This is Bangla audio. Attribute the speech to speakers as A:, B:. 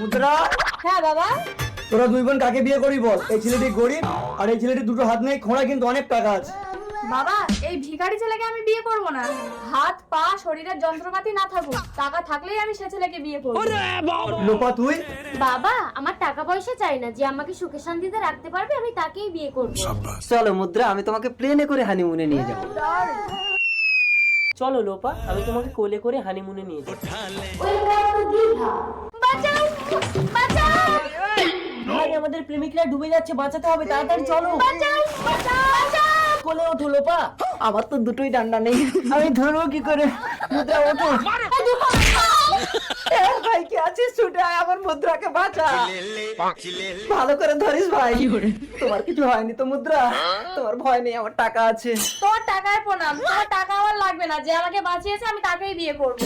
A: মুদ্রা।
B: হ্যাঁ বাবা।
A: তোরা দুই বোন কাকে বিয়ে করি বল? এই ছেলেটি গরিব আর এই ছেলেটি দুটো হাত নেই খোঁড়া কিন্তু অনেক টাকা আছে।
B: বাবা এই ভিখারি ছেলেকে আমি বিয়ে করব না। হাত পা শরীরের যন্ত্রপাতি না থাকুক টাকা থাকলেই আমি সে ছেলেকে বিয়ে করব।
A: লোপা তুই?
C: বাবা আমার টাকা পয়সা চাই না। যে আমাকে সুখে শান্তিতে রাখতে পারবে আমি তাকেই বিয়ে করব।
D: চলো মুদ্রা আমি তোমাকে প্লেনে করে হানিমুনে নিয়ে যাব।
E: চলো লোপা আমি তোমাকে কোলে করে হানিমুনে নিয়ে যাব
C: বাঁচাও বাঁচাও।
E: ভাই আমাদের প্রেমিকরা ডুবে যাচ্ছে বাঁচাতে হবে তাড়াতাড়ি চলো।
C: বাঁচাও বাঁচাও।
E: কোলে ওঠো লোপা।
D: আমার তো দুটোই ডান্ডা নেই। আমি ধরবো কি করে? মুদ্রা ওঠো। ভাই কি আছিস? ছুটে আয় আমার মুদ্রাকে বাঁচা। ভালো করে ধরিস ভাই। তোমার কিছু হয়নি তো মুদ্রা? তোমার ভয় নেই আমার টাকা আছে।
B: তোর টাকায় প্রণাম। তোমার টাকা আমার লাগবে না। যে আমাকে বাঁচিয়েছে আমি তাকেই বিয়ে করব।